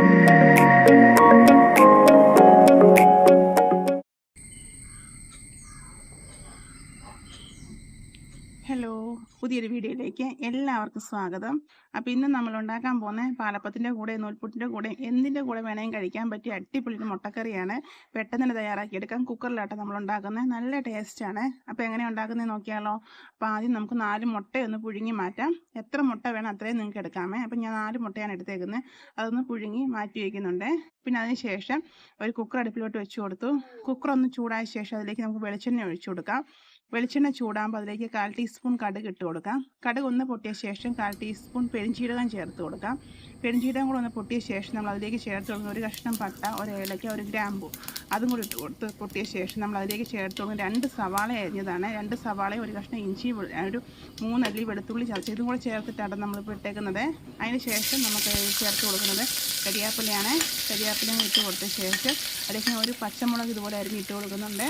Música hello പുതിയൊരു വീഡിയോയിലേക്ക് എല്ലാവർക്കും സ്വാഗതം. അപ്പോൾ ഇന്ന് നമ്മൾ ഉണ്ടാക്കാൻ പോകുന്ന പാലപ്പത്തിന്റെ കൂടെ നൂൽപ്പുട്ടിന്റെ കൂടെ എന്തിന്റെ കൂടെ വേണമെങ്കിൽ കഴിക്കാൻ പറ്റിയ അടിപൊളി മുട്ടക്കറിയാണ്. പെട്ടെന്ന് തന്നെ തയ്യാറാക്കിയെടുക്കാം. കുക്കറിലാട്ടോ നമ്മൾ ഉണ്ടാക്കുന്നത്. നല്ല ടേസ്റ്റാണ് അപ്പോൾ എങ്ങനെ ഉണ്ടാക്കുന്നത് നോക്കിയാലോ. അപ്പോൾ ആദ്യം നമുക്ക് നാല് മുട്ടയൊന്ന് പുഴുങ്ങി മാറ്റാം. എത്ര മുട്ട വേണം അത്രയും നിങ്ങൾക്ക് എടുക്കാമേ. അപ്പം ഞാൻ നാല് മുട്ടയാണ് എടുത്തേക്കുന്നത്. അതൊന്ന് പുഴുങ്ങി മാറ്റി വയ്ക്കുന്നുണ്ട്. പിന്നെ അതിന് ശേഷം ഒരു കുക്കർ അടുപ്പിലോട്ട് വെച്ച് കൊടുത്തു. കുക്കർ ഒന്ന് ചൂടായ ശേഷം അതിലേക്ക് നമുക്ക് വെളിച്ചെണ്ണ ഒഴിച്ചു കൊടുക്കാം. വെളിച്ചെണ്ണ ചൂടാകുമ്പോൾ അതിലേക്ക് കാൽ ടീസ്പൂൺ കടുക് ഇട്ട് കൊടുക്കാം. കടുക് ഒന്ന് പൊട്ടിയ ശേഷം കാൽ ടീസ്പൂൺ പെരിഞ്ചീരകം ചേർത്ത് കൊടുക്കാം. പെരിഞ്ചീരകം കൂടെ ഒന്ന് പൊട്ടിയ ശേഷം നമ്മൾ അതിലേക്ക് ചേർത്ത് കൊടുക്കുന്ന ഒരു കഷ്ണം പട്ട ഒരു ഏലയ്ക്ക ഒരു ഗ്രാമ്പു അതും കൂടി ഇട്ട് കൊടുത്ത് പൊട്ടിയ ശേഷം നമ്മൾ അതിലേക്ക് ചേർത്ത് കൊടുക്കുന്ന രണ്ട് സവാള അരിഞ്ഞതാണ്. രണ്ട് സവാളയും ഒരു കഷ്ണം ഇഞ്ചി ഒരു മൂന്നല്ലി വെളുത്തുള്ളി ചതച്ച് ഇതും കൂടെ ചേർത്തിട്ടാണ് നമ്മളിപ്പോൾ ഇട്ടേക്കുന്നത്. അതിന് ശേഷം നമുക്ക് ചേർത്ത് കൊടുക്കുന്നത് കരിയാപ്പിലയാണ് കരിയാപ്പിലയും ഇട്ട് കൊടുത്ത ശേഷം അതിലേക്ക് ഒരു പച്ചമുളക് ഇതുപോലെ അരിഞ്ഞിട്ട് കൊടുക്കുന്നുണ്ട്.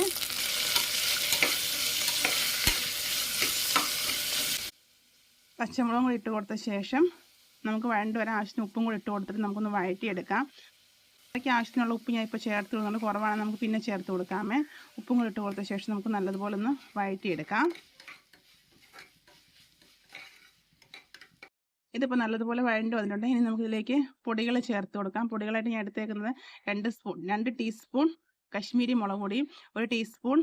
പച്ചമുളകും കൂടി ഇട്ട് കൊടുത്ത ശേഷം നമുക്ക് വഴണ്ട് വരാൻ ആവശ്യത്തിന് ഉപ്പും കൂടി ഇട്ട് കൊടുത്തിട്ട് നമുക്കൊന്ന് വഴറ്റിയെടുക്കാം. അതൊക്കെ ആവശ്യത്തിനുള്ള ഉപ്പ് ഞാൻ ഇപ്പോൾ ചേർത്ത് കൊടുക്കുന്നുണ്ട് കുറവാണ് നമുക്ക് പിന്നെ ചേർത്ത് കൊടുക്കാമേ. ഉപ്പും കൂടി ഇട്ട് കൊടുത്ത ശേഷം നമുക്ക് നല്ലതുപോലെ ഒന്ന് വഴറ്റിയെടുക്കാം. ഇതിപ്പോൾ നല്ലതുപോലെ വഴണ്ട് വന്നിട്ടുണ്ട്. ഇനി നമുക്കിതിലേക്ക് പൊടികൾ ചേർത്ത് കൊടുക്കാം. പൊടികളായിട്ട് ഞാൻ എടുത്തേക്കുന്നത് രണ്ട് സ്പൂൺ രണ്ട് ടീസ്പൂൺ കശ്മീരി മുളക് പൊടിയും ഒരു ടീസ്പൂൺ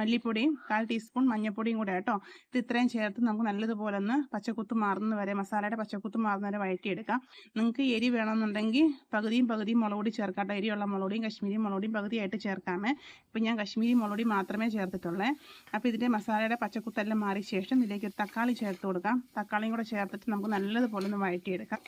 മല്ലിപ്പൊടിയും കാൽ ടീസ്പൂൺ മഞ്ഞൾപ്പൊടിയും കൂടെ കേട്ടോ ഇത് ഇത്രയും ചേർത്ത് നമുക്ക് നല്ലതുപോലെ ഒന്ന് പച്ചക്കുത്ത് മാറുന്ന വരെ മസാലയുടെ പച്ചക്കുത്ത് മാറുന്ന വരെ വഴറ്റിയെടുക്കാം. നിങ്ങൾക്ക് എരി വേണമെന്നുണ്ടെങ്കിൽ പകുതിയും പകുതിയും മുളകുപൊടി ചേർക്കാം ചേർക്കാട്ടോ എരിയുള്ള മുളക് പൊടിയും കശ്മീരി മുളക് പൊടിയും പകുതിയായിട്ട് ചേർക്കാമേ. ഇപ്പം ഞാൻ കശ്മീരി മുളക് പൊടി മാത്രമേ ചേർത്തിട്ടുള്ളേ. അപ്പോൾ ഇതിന്റെ മസാലയുടെ പച്ചക്കുത്തെല്ലാം മാറിയ ശേഷം ഇതിലേക്ക് തക്കാളി ചേർത്ത് കൊടുക്കാം. തക്കാളിയും കൂടെ ചേർത്തിട്ട് നമുക്ക് നല്ലതുപോലെ ഒന്ന് വഴറ്റിയെടുക്കാം.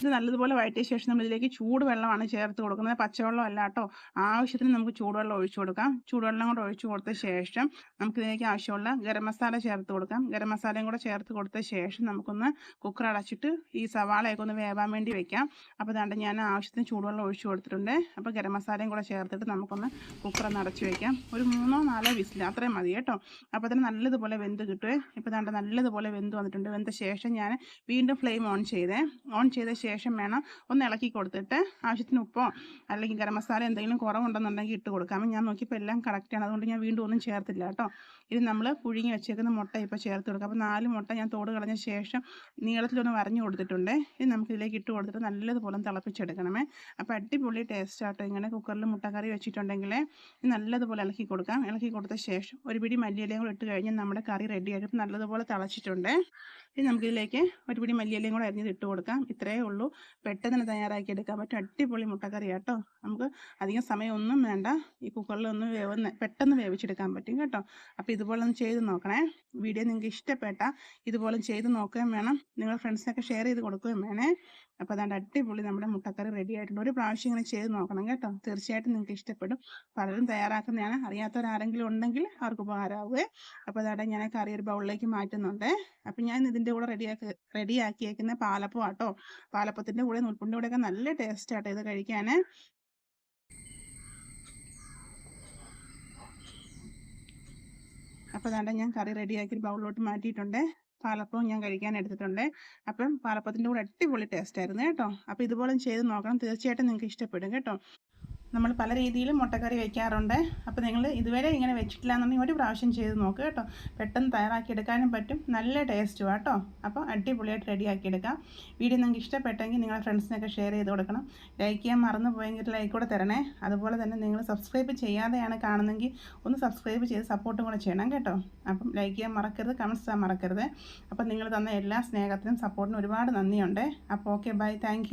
ഇത് നല്ലതുപോലെ വഴറ്റിയ ശേഷം നമ്മൾ ഇതിലേക്ക് ചൂടുവെള്ളമാണ് ചേർത്ത് കൊടുക്കുന്നത്. പച്ചവെള്ളം അല്ല കേട്ടോ ആവശ്യത്തിന് നമുക്ക് ചൂടുവെള്ളം ഒഴിച്ചു കൊടുക്കാം. ചൂടുവെള്ളം കൂടെ ഒഴിച്ചു കൊടുത്ത ശേഷം നമുക്ക് ഇതിലേക്ക് ആവശ്യമുള്ള ഗരം മസാല ചേർത്ത് കൊടുക്കാം. ഗരം മസാലയും കൂടെ ചേർത്ത് കൊടുത്ത ശേഷം നമുക്കൊന്ന് കുക്കർ അടച്ചിട്ട് ഈ സവാളയൊക്കെ ഒന്ന് വേവാൻ വേണ്ടി വെക്കാം. അപ്പോൾ ഇതാണ്ട് ഞാൻ ആവശ്യത്തിന് ചൂടുവെള്ളം ഒഴിച്ചു കൊടുത്തിട്ടുണ്ട്. അപ്പോൾ ഗരം മസാലയും കൂടെ ചേർത്തിട്ട് നമുക്കൊന്ന് കുക്കർ ഒന്ന് അടച്ചു വെക്കാം. ഒരു മൂന്നോ നാലോ വിസിൽ അത്രയും മതി കേട്ടോ. അപ്പോൾ അതിന് നല്ലതുപോലെ വെന്ത് കിട്ടുമേ ഇപ്പോൾ ഇതാണ്ട് നല്ലതുപോലെ വെന്ത് വന്നിട്ടുണ്ട്. വെന്ത ശേഷം ഞാൻ വീണ്ടും ഫ്ലെയിം ഓൺ ചെയ്തേ. ഓൺ ചെയ്ത ശേഷം ശേഷം വേണം ഒന്ന് ഇളക്കി കൊടുത്തിട്ട് ആവശ്യത്തിന് ഉപ്പോ അല്ലെങ്കിൽ ഗരം മസാല എന്തെങ്കിലും കുറവുണ്ടെന്നുണ്ടെങ്കിൽ ഇട്ട് കൊടുക്കാം. ഞാൻ നോക്കിയപ്പോൾ എല്ലാം കറക്റ്റാണ് അതുകൊണ്ട് ഞാൻ വീണ്ടും ഒന്നും ചേർത്തില്ല കേട്ടോ. ഇത് നമ്മൾ പുഴുങ്ങി വെച്ചേക്കുന്ന മുട്ട ഇപ്പോൾ ചേർത്ത് കൊടുക്കാം. അപ്പോൾ നാല് മുട്ട ഞാൻ തോട് കളഞ്ഞ ശേഷം നീളത്തിലൊന്ന് വരഞ്ഞു കൊടുത്തിട്ടുണ്ട്. ഇത് നമുക്ക് ഇതിലേക്ക് ഇട്ട് കൊടുത്തിട്ട് നല്ലതുപോലെ തിളപ്പിച്ചെടുക്കണമേ. അപ്പോൾ അടിപൊളി ടേസ്റ്റ് ആട്ടോ ഇങ്ങനെ കുക്കറിൽ മുട്ടക്കറി വെച്ചിട്ടുണ്ടെങ്കിൽ നല്ലതുപോലെ ഇളക്കി കൊടുക്കാം. ഇളക്കി കൊടുത്ത ശേഷം ഒരു പിടി മല്ലിയിലയും കൂടെ ഇട്ട് കഴിഞ്ഞാൽ നമ്മുടെ കറി റെഡി നല്ലതുപോലെ തിളച്ചിട്ടുണ്ട്. ഇനി നമുക്കിതിലേക്ക് ഒരു പിടി മല്ലിയിലയും കൂടെ അരിഞ്ഞത് ഇട്ട് കൊടുക്കാം. ഇത്രയേ ഉള്ളൂ. പെട്ടെന്ന് തയ്യാറാക്കി എടുക്കാൻ പറ്റും അടിപൊളി മുട്ടക്കറി കേട്ടോ നമുക്ക് അധികം സമയമൊന്നും വേണ്ട. ഈ കുക്കറിൽ ഒന്ന് വേവുന്ന പെട്ടെന്ന് വേവിച്ചെടുക്കാൻ പറ്റും കേട്ടോ. അപ്പോൾ ഇതുപോലെ ഒന്ന് ചെയ്ത് നോക്കണേ. വീഡിയോ നിങ്ങൾക്ക് ഇഷ്ടപ്പെട്ട ഇതുപോലെ ചെയ്ത് നോക്കുകയും വേണം. നിങ്ങൾ ഫ്രണ്ട്സിനൊക്കെ ഷെയർ ചെയ്ത് കൊടുക്കുകയും വേണേ. അപ്പോൾ അതാണ്ട് അടിപൊളി നമ്മുടെ മുട്ടക്കറി റെഡി ആയിട്ടുണ്ട്. ഒരു പ്രാവശ്യം ഇങ്ങനെ ചെയ്ത് നോക്കണം കേട്ടോ. തീർച്ചയായിട്ടും നിങ്ങൾക്ക് ഇഷ്ടപ്പെടും. പലരും തയ്യാറാക്കുന്നതാണ്. അറിയാത്തവരാരെങ്കിലും ഉണ്ടെങ്കിൽ അവർക്ക് ഉപകാരമാവുകയെ. അപ്പോൾ അതാണ്ട് ഞാൻ കറി ഒരു ബൗളിലേക്ക് മാറ്റുന്നുണ്ട്. അപ്പം ഞാൻ ഇതിന്റെ കൂടെ റെഡിയാക്കി റെഡിയാക്കിയേക്കുന്ന പാലപ്പം ആട്ടോ. പാലപ്പത്തിന്റെ കൂടെ നൂൽപ്പുണ്ടിന്റെ കൂടെയൊക്കെ നല്ല ടേസ്റ്റ് ആട്ടോ ഇത് കഴിക്കാൻ അപ്പോൾ അതാണ്ട് ഞാൻ കറി റെഡിയാക്കി ബൗളിലോട്ട് മാറ്റിയിട്ടുണ്ട്. പാലപ്പവും ഞാൻ കഴിക്കാൻ എടുത്തിട്ടുണ്ട്. അപ്പം പാലപ്പത്തിന്റെ കൂടെ അടിപൊളി ടേസ്റ്റ് ആയിരുന്നു കേട്ടോ. അപ്പോൾ ഇതുപോലെ ചെയ്ത് നോക്കണം. തീർച്ചയായിട്ടും നിങ്ങൾക്ക് ഇഷ്ടപ്പെടും കേട്ടോ. നമ്മൾ പല രീതിയിലും മുട്ടക്കറി വെക്കാറുണ്ട്. അപ്പോൾ നിങ്ങൾ ഇതുവരെ ഇങ്ങനെ വെച്ചിട്ടില്ല എന്നുണ്ടെങ്കിൽ ഒരു പ്രാവശ്യം ചെയ്ത് നോക്കുക കേട്ടോ. പെട്ടെന്ന് തയ്യാറാക്കി എടുക്കാനും പറ്റും. നല്ല ടേസ്റ്റും കേട്ടോ അപ്പോൾ അടിപൊളിയായിട്ട് റെഡിയാക്കി എടുക്കാം വീഡിയോ നിങ്ങൾക്ക് ഇഷ്ടപ്പെട്ടെങ്കിൽ നിങ്ങളുടെ ഫ്രണ്ട്സിനൊക്കെ ഷെയർ ചെയ്ത് കൊടുക്കണം. ലൈക്ക് ചെയ്യാൻ മറന്നു പോയെങ്കിൽ ലൈക്ക് കൂടെ തരണേ. അതുപോലെ തന്നെ നിങ്ങൾ സബ്സ്ക്രൈബ് ചെയ്യാതെയാണ് കാണുന്നെങ്കിൽ ഒന്ന് സബ്സ്ക്രൈബ് ചെയ്ത് സപ്പോർട്ടും കൂടെ ചെയ്യണം കേട്ടോ. അപ്പം ലൈക്ക് ചെയ്യാൻ മറക്കരുത് കമൻസ് ചെയ്യാൻ മറക്കരുത്. അപ്പം നിങ്ങൾ തന്ന എല്ലാ സ്നേഹത്തിനും സപ്പോർട്ടിനും ഒരുപാട് നന്ദിയുണ്ട്. അപ്പോൾ ഓക്കെ ബൈ താങ്ക്